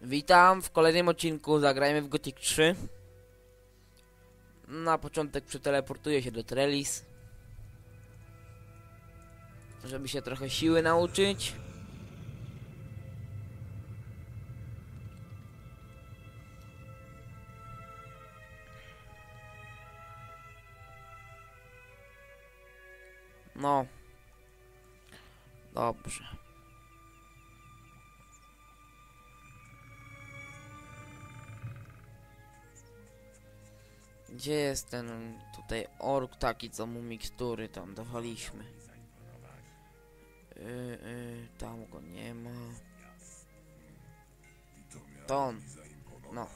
Witam w kolejnym odcinku Zagrajmy w Gothic 3 Na początek przeteleportuję się do Trellis Żeby się trochę siły nauczyć. No. Dobrze Gdzie jest ten tutaj ork taki, co mu mikstury tam dawaliśmy? Yy, yy, tam go nie ma. To on. No.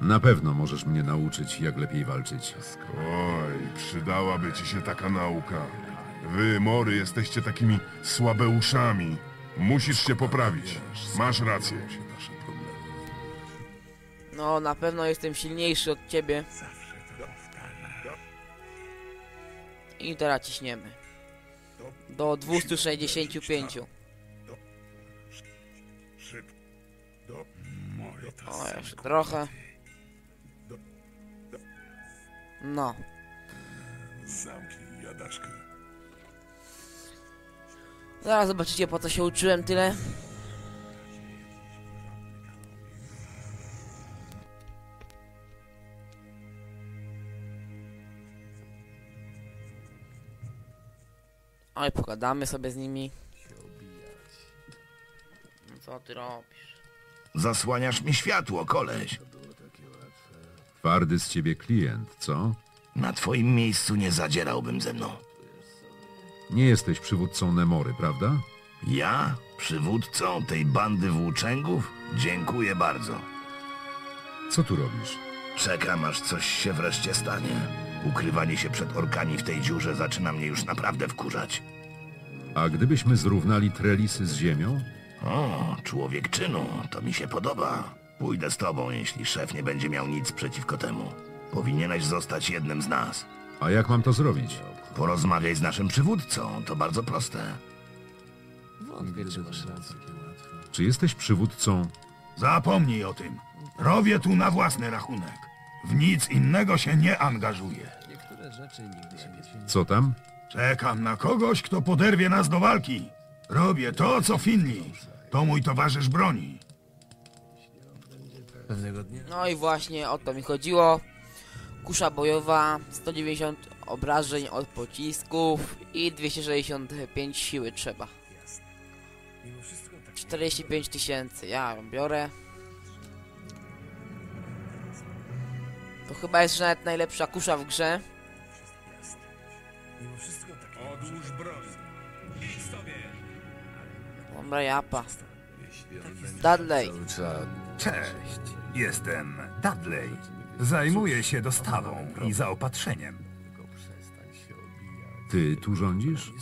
Na pewno możesz mnie nauczyć, jak lepiej walczyć. Oj, przydałaby ci się taka nauka. Wy, mory, jesteście takimi słabeuszami. Musisz się poprawić. Masz rację. No, na pewno jestem silniejszy od ciebie. I teraz ciśniemy. Do 265. O, jeszcze trochę. No. Zamknij jadaczkę. Zaraz zobaczycie po co się uczyłem tyle. Oj, pogadamy sobie z nimi. No Co ty robisz? Zasłaniasz mi światło, koleś. Twardy z ciebie klient, co? Na twoim miejscu nie zadzierałbym ze mną. Nie jesteś przywódcą Nemory, prawda? Ja? Przywódcą tej bandy włóczęgów? Dziękuję bardzo. Co tu robisz? Czekam, aż coś się wreszcie stanie. Ukrywanie się przed orkami w tej dziurze zaczyna mnie już naprawdę wkurzać. A gdybyśmy zrównali Trelisy z ziemią? O, człowiek czynu, to mi się podoba. Pójdę z tobą, jeśli szef nie będzie miał nic przeciwko temu. Powinieneś zostać jednym z nas. A jak mam to zrobić? Porozmawiaj z naszym przywódcą, to bardzo proste. Czy jesteś przywódcą? Zapomnij o tym. Robię tu na własny rachunek. W nic innego się nie angażuję. Co tam? Czekam na kogoś, kto poderwie nas do walki. Robię to, co Finli. To mój towarzysz broni. No i właśnie o to mi chodziło. Kusza bojowa, 190 obrażeń od pocisków i 265 siły trzeba. 45 tysięcy, ja ją biorę. To chyba jest nawet najlepsza kusza w grze. Dobra, japa. Dudley. Cześć, jestem Dudley. Zajmuję się dostawą i zaopatrzeniem. Ty tu rządzisz?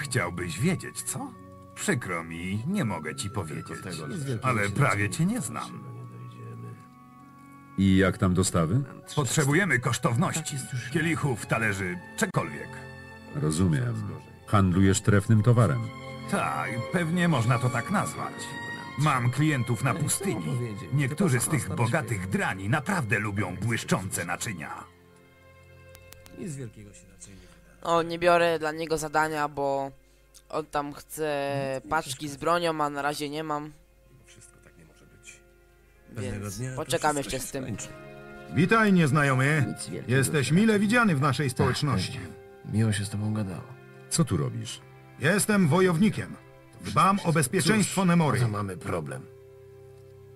Chciałbyś wiedzieć, co? Przykro mi, nie mogę ci powiedzieć, ale prawie cię nie znam. I jak tam dostawy? Potrzebujemy kosztowności, kielichów, talerzy, czegokolwiek. Rozumiem. Handlujesz trefnym towarem. Tak, pewnie można to tak nazwać. Mam klientów na pustyni. Niektórzy z tych bogatych drani naprawdę lubią błyszczące naczynia. No, nie biorę dla niego zadania, bo on tam chce paczki z bronią, a na razie nie mam. Więc poczekam jeszcze z tym. Witaj, nieznajomy. Jesteś mile widziany w naszej społeczności. Miło się z tobą gadało. Co tu robisz? Jestem wojownikiem. Dbam o bezpieczeństwo Nemory. Mamy problem.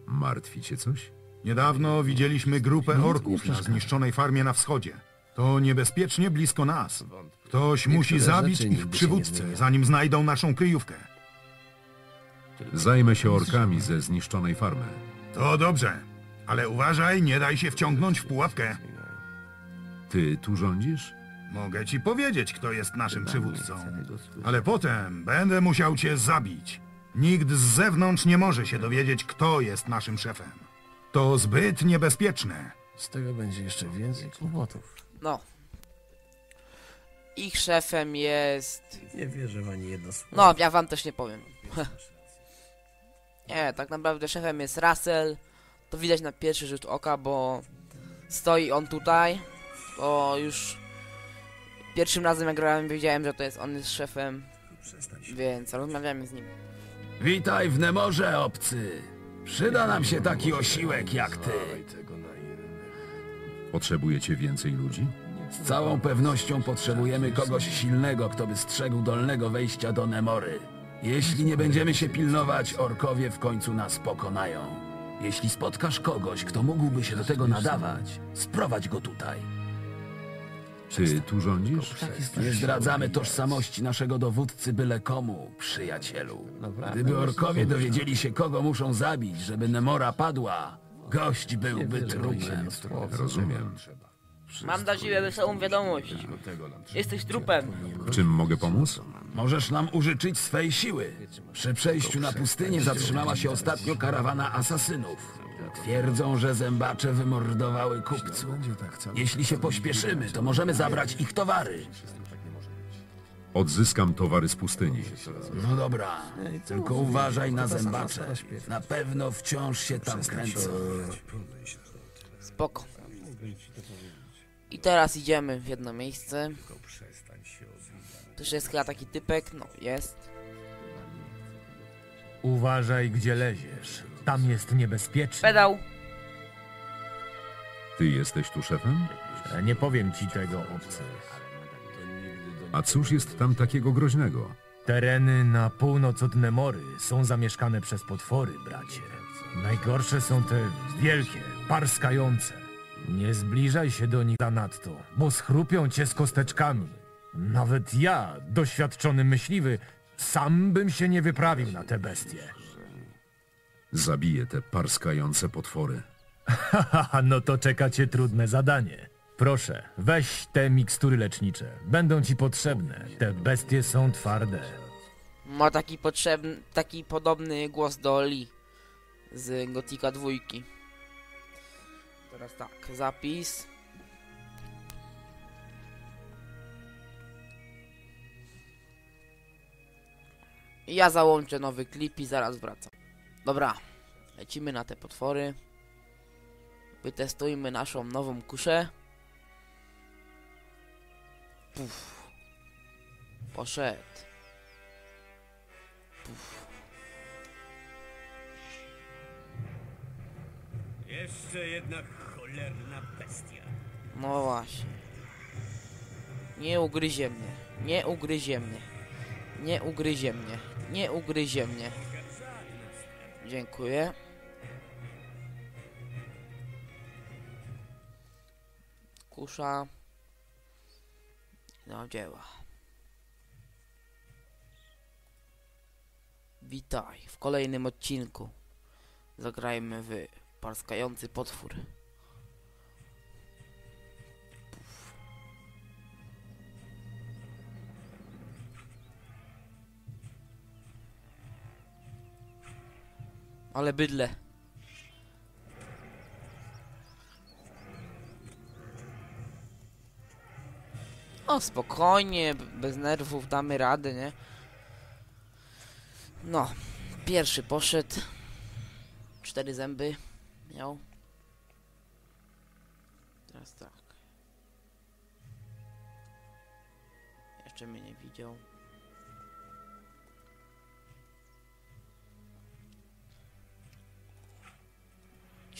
Martwi cię coś? Niedawno widzieliśmy grupę orków na zniszczonej farmie na wschodzie. To niebezpiecznie blisko nas. Ktoś musi zabić ich przywódcę, zanim znajdą naszą kryjówkę. Zajmę się orkami ze zniszczonej farmy. To dobrze, ale uważaj, nie daj się wciągnąć w pułapkę. Ty tu rządzisz? Mogę ci powiedzieć, kto jest naszym przywódcą. Ale potem będę musiał cię zabić. Nikt z zewnątrz nie może się dowiedzieć, kto jest naszym szefem. To zbyt niebezpieczne. Z tego będzie jeszcze więcej kłopotów. No. Ich szefem jest... Nie wierzę w ani jedno słowo. No, ja wam też nie powiem. Nie, tak naprawdę szefem jest Russell. To widać na pierwszy rzut oka, bo stoi on tutaj. To już pierwszym razem jak grałem wiedziałem, że to jest on jest szefem. Więc rozmawiamy z nim. Witaj w Nemorze, obcy. Przyda nam się taki osiłek jak ty. Potrzebujecie więcej ludzi? Z całą pewnością potrzebujemy kogoś silnego, kto by strzegł dolnego wejścia do Nemory. Jeśli nie będziemy się pilnować, orkowie w końcu nas pokonają. Jeśli spotkasz kogoś, kto mógłby się do tego nadawać, sprowadź go tutaj. Ty tu rządzisz? Nie zdradzamy tożsamości naszego dowódcy byle komu, przyjacielu. Gdyby orkowie dowiedzieli się, kogo muszą zabić, żeby Nemora padła, gość byłby trupem. Rozumiem. Mam dla ciebie wesołą wiadomość. Jesteś trupem. W czym mogę pomóc? Możesz nam użyczyć swej siły. Przy przejściu na pustynię zatrzymała się ostatnio karawana asasynów. Twierdzą, że zębacze wymordowały kupców. Jeśli się pośpieszymy, to możemy zabrać ich towary. Odzyskam towary z pustyni. No dobra, tylko uważaj na zębacze. Na pewno wciąż się tam kręcą. Spoko. I teraz idziemy w jedno miejsce. Też jest chyba taki typek, no jest. Uważaj, gdzie leziesz. Tam jest niebezpiecznie. Pedał. Ty jesteś tu szefem? Nie powiem ci tego, obcy. A cóż jest tam takiego groźnego? Tereny na północ od Nemory są zamieszkane przez potwory, bracie. Najgorsze są te wielkie, parskające. Nie zbliżaj się do nich zanadto, bo schrupią cię z kosteczkami. Nawet ja, doświadczony myśliwy, sam bym się nie wyprawił na te bestie. Zabiję te parskające potwory. Haha, no to czeka cię trudne zadanie. Proszę, weź te mikstury lecznicze. Będą ci potrzebne. Te bestie są twarde. Ma taki potrzebny, taki podobny głos do Lee z Gotika dwójki. Teraz tak, zapis. Ja załączę nowy klip i zaraz wracam. Dobra, lecimy na te potwory. Wytestujmy naszą nową kuszę. Puf. Poszedł. Jeszcze jedna cholerna bestia. No właśnie. Nie ugryzie mnie. Nie ugryzie mnie. Nie ugryzie mnie. Nie ugryzie mnie. Dziękuję. Kusza. No dzieła. Witaj w kolejnym odcinku. Zagrajmy w parskający potwór. Ale bydle. O, spokojnie, b- bez nerwów damy radę, nie? No, pierwszy poszedł. Cztery zęby miał. Teraz tak. Jeszcze mnie nie widział.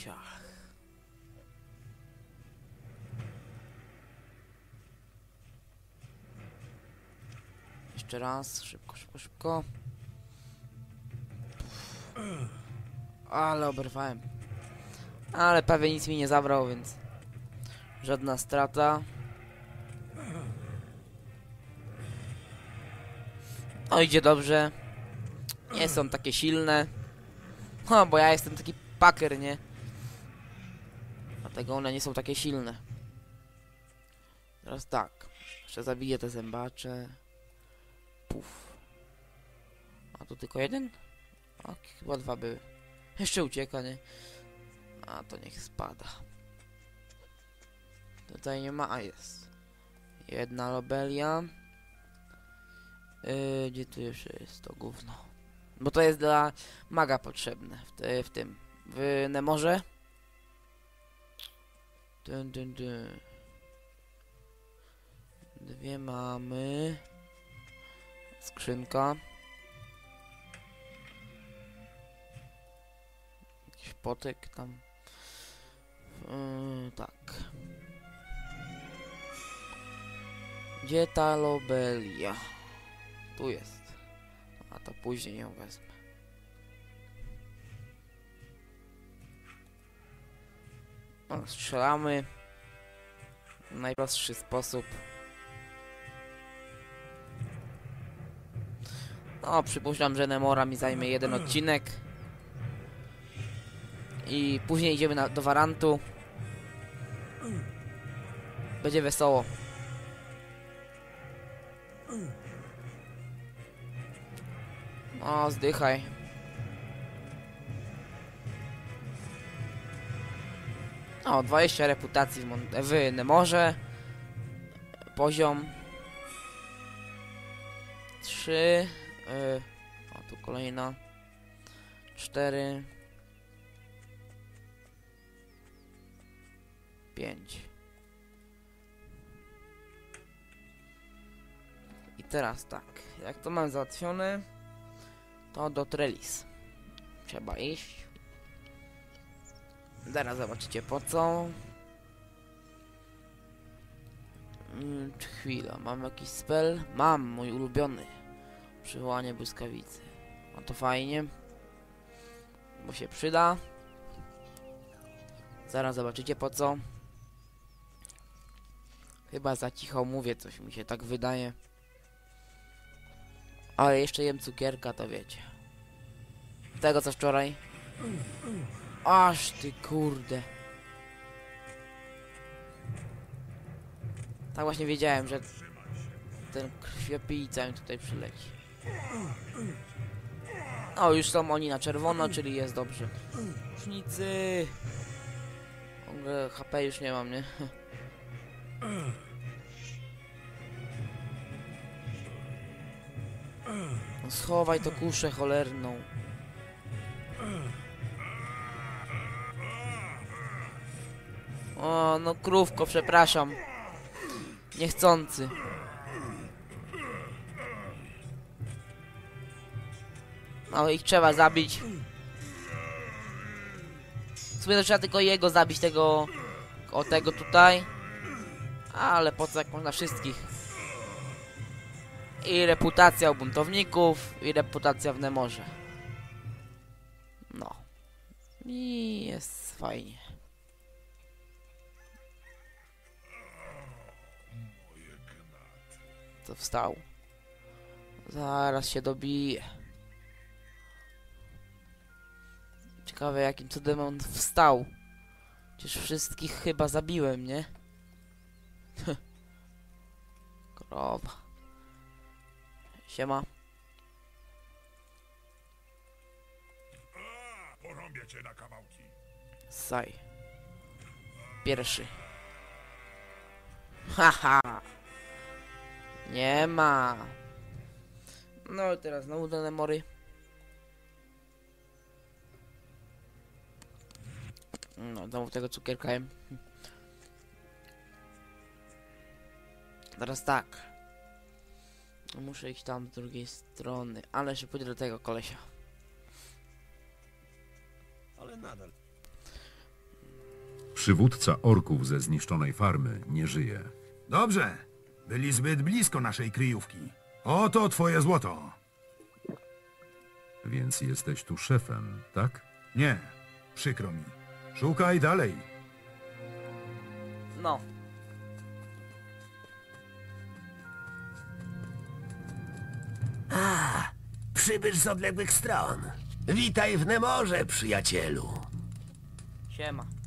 Ciach. Jeszcze raz, szybko, szybko, szybko. Ale oberwałem. Ale prawie nic mi nie zabrał, więc żadna strata. No idzie dobrze. Nie są takie silne. No, bo ja jestem taki paker, nie? Dlatego one nie są takie silne. Teraz tak. Jeszcze zabiję te zębacze. Puf. A tu tylko jeden? O, chyba dwa były. Jeszcze ucieka, nie? A to niech spada. Tutaj nie ma, a jest. Jedna lobelia. Yy, gdzie tu jeszcze jest to gówno? Bo to jest dla maga potrzebne w, te, w tym. W Nemorze. Dun, dun, dun. Dwie mamy. Skrzynka. Jakiś potek tam. Yy, tak. Gdzie ta lobelia? Tu jest. A to później ją wezmę. O, strzelamy. Najprostszy sposób. No, przypuszczam, że Nemora mi zajmie jeden odcinek. I później idziemy na, do Warantu. Będzie wesoło. O, zdychaj. O, 20 reputacji w, Mon w Nemorze. Poziom 3. Yy, o, tu kolejna. 4. 5. I teraz tak, jak to mam załatwione, to do Trellis. Trzeba iść. Zaraz zobaczycie po co. Mm, chwila, mam jakiś spell? Mam, mój ulubiony. Przywołanie błyskawicy. A to fajnie. Bo się przyda. Zaraz zobaczycie po co. Chyba za cicho mówię, coś mi się tak wydaje. Ale jeszcze jem cukierka, to wiecie. Tego co wczoraj. Aż ty kurde. Tak właśnie wiedziałem, że ten krwiopijca mi tutaj przyleci. O, już są oni na czerwono, czyli jest dobrze. Różnicy. W ogóle HP już nie mam, nie? No schowaj to kuszę cholerną. O, no krówko, przepraszam. Niechcący. No ich trzeba zabić. W sumie to trzeba tylko jego zabić, tego... O tego tutaj. Ale po co jak można wszystkich? I reputacja u buntowników, i reputacja w Nemorze. No. I jest fajnie. Wstał? Zaraz się dobije. Ciekawe jakim cudem on wstał. Przecież wszystkich chyba zabiłem, nie? Krowa. Siema. Porąbię cię na kawałki. Saj. Pierwszy. Haha. Nie ma. No i teraz znowu do Nemory. No, znowu tego cukierka jem. Teraz tak. Muszę iść tam z drugiej strony, ale jeszcze pójdę do tego kolesia. Ale nadal. Przywódca orków ze zniszczonej farmy nie żyje. Dobrze. Byli zbyt blisko naszej kryjówki. Oto twoje złoto. Więc jesteś tu szefem, tak? Nie, przykro mi. Szukaj dalej. No. Przybysz z odległych stron. Witaj w Nemorze, przyjacielu. Siema.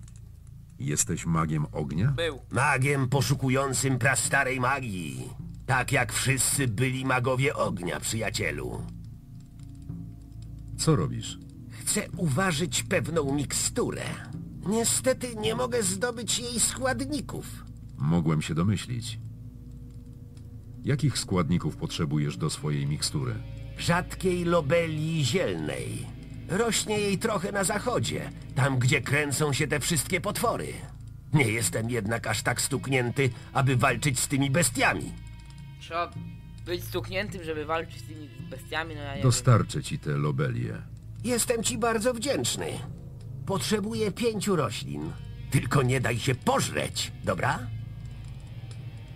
Jesteś magiem ognia? Był. Magiem poszukującym prastarej magii. Tak jak wszyscy byli magowie ognia, przyjacielu. Co robisz? Chcę uważać pewną miksturę. Niestety nie mogę zdobyć jej składników. Mogłem się domyślić. Jakich składników potrzebujesz do swojej mikstury? rzadkiej lobelii zielnej. Rośnie jej trochę na zachodzie, tam gdzie kręcą się te wszystkie potwory. Nie jestem jednak aż tak stuknięty, aby walczyć z tymi bestiami. Trzeba być stukniętym, żeby walczyć z tymi bestiami, no ja nie. Dostarczę ci te lobelie. Jestem ci bardzo wdzięczny. Potrzebuję pięciu roślin. Tylko nie daj się pożreć, dobra?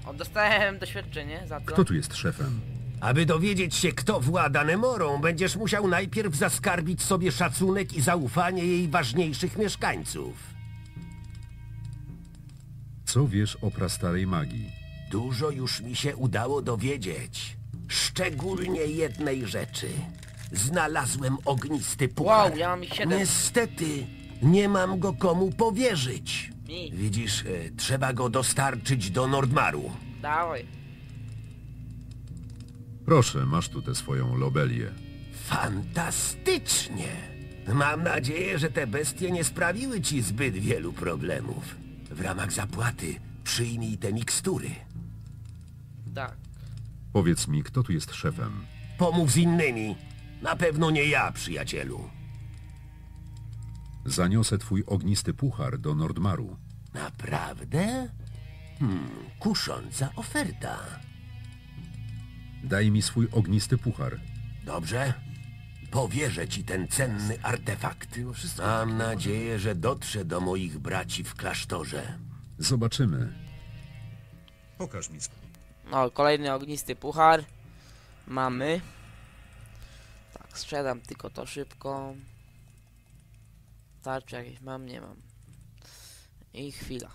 O, dostałem doświadczenie za to. Kto tu jest szefem? Aby dowiedzieć się, kto włada Nemorą, będziesz musiał najpierw zaskarbić sobie szacunek i zaufanie jej ważniejszych mieszkańców. Co wiesz o prastarej magii? Dużo już mi się udało dowiedzieć. Szczególnie jednej rzeczy. Znalazłem ognisty puchar. Wow, ja mam ich siedem. Niestety, nie mam go komu powierzyć. Mi. Widzisz, e, trzeba go dostarczyć do Nordmaru. Dawaj. Proszę, masz tu tę swoją lobelię. Fantastycznie! Mam nadzieję, że te bestie nie sprawiły ci zbyt wielu problemów. W ramach zapłaty przyjmij te mikstury. Tak. Powiedz mi, kto tu jest szefem? Pomów z innymi. Na pewno nie ja, przyjacielu. Zaniosę twój ognisty puchar do Nordmaru. Naprawdę? Hmm, kusząca oferta. Daj mi swój ognisty puchar. Dobrze? Powierzę ci ten cenny artefakt. Mam nadzieję, że dotrze do moich braci w klasztorze. Zobaczymy. Pokaż mi swój. No, kolejny ognisty puchar. Mamy. Tak, sprzedam tylko to szybko. Tarczy jakieś mam? Nie mam. I chwila.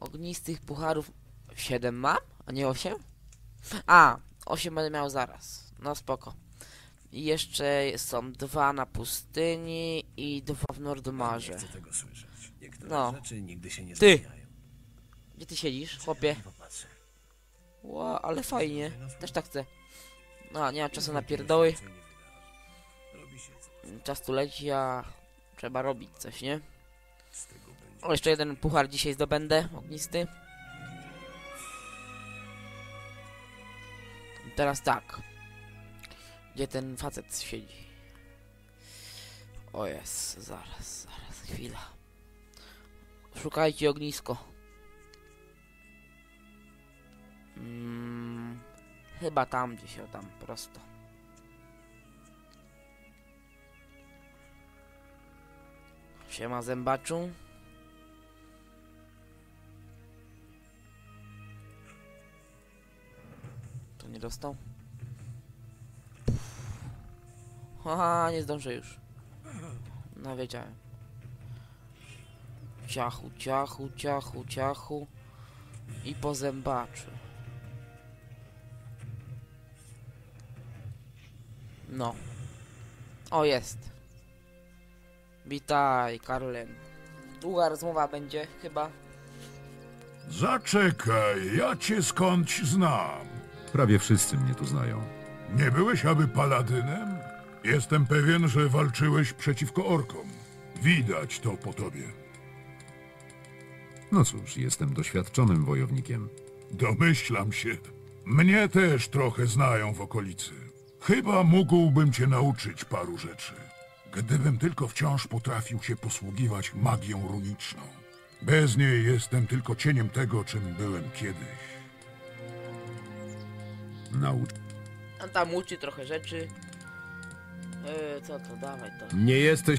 Ognistych pucharów 7 mam? A nie 8? A, 8 będę miał zaraz. No spoko. I jeszcze są dwa na pustyni i dwa w Nordmarze. Nie chcę tego słyszeć. Niektóre No. rzeczy nigdy się nie Ty! zmieniają. Gdzie ty siedzisz, chłopie? Popatrzę. Ła, ale fajnie. Też tak chcę. No, nie mam czasu na pierdoły. Co nie wydarzy. Robi się co Czas tu leci, a trzeba robić coś, nie? z tego będzie. O, jeszcze jeden puchar dzisiaj zdobędę, ognisty. Teraz tak. Gdzie ten facet siedzi? O jest, zaraz, zaraz, chwila. Szukajcie ognisko. Mm, chyba tam gdzieś, o tam, prosto. Siema zębaczu. Dostał? Haha, nie zdążę już. No wiedziałem. Ciachu, ciachu, ciachu, ciachu. I po zębaczu. No. O, jest. Witaj, Karlen. Długa rozmowa będzie, chyba. Zaczekaj, ja cię skądś znam. Prawie wszyscy mnie tu znają. Nie byłeś aby paladynem? Jestem pewien, że walczyłeś przeciwko orkom. Widać to po tobie. No cóż, jestem doświadczonym wojownikiem. Domyślam się. Mnie też trochę znają w okolicy. Chyba mógłbym cię nauczyć paru rzeczy. Gdybym tylko wciąż potrafił się posługiwać magią runiczną. Bez niej jestem tylko cieniem tego, czym byłem kiedyś. Naucz. On tam uczy trochę rzeczy. Yy, co to, dawaj to. Nie jesteś...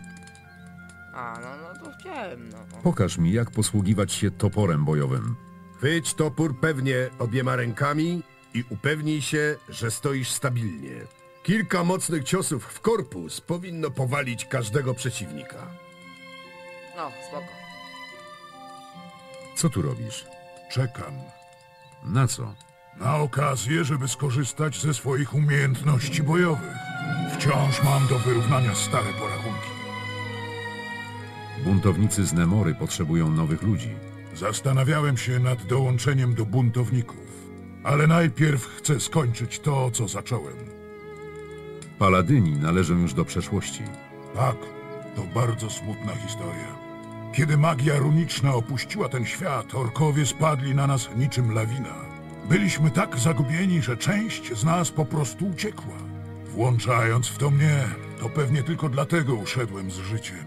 A, no, no to chciałem, no. Pokaż mi, jak posługiwać się toporem bojowym. Chwyć topór pewnie obiema rękami i upewnij się, że stoisz stabilnie. Kilka mocnych ciosów w korpus powinno powalić każdego przeciwnika. No, spoko. Co tu robisz? Czekam Na co? Na okazję, żeby skorzystać ze swoich umiejętności bojowych. Wciąż mam do wyrównania stare porachunki. Buntownicy z Nemory potrzebują nowych ludzi. Zastanawiałem się nad dołączeniem do buntowników, ale najpierw chcę skończyć to, co zacząłem. Paladyni należą już do przeszłości. Tak, to bardzo smutna historia. Kiedy magia runiczna opuściła ten świat, orkowie spadli na nas niczym lawina. Byliśmy tak zagubieni, że część z nas po prostu uciekła. Włączając w to mnie, to pewnie tylko dlatego uszedłem z życiem.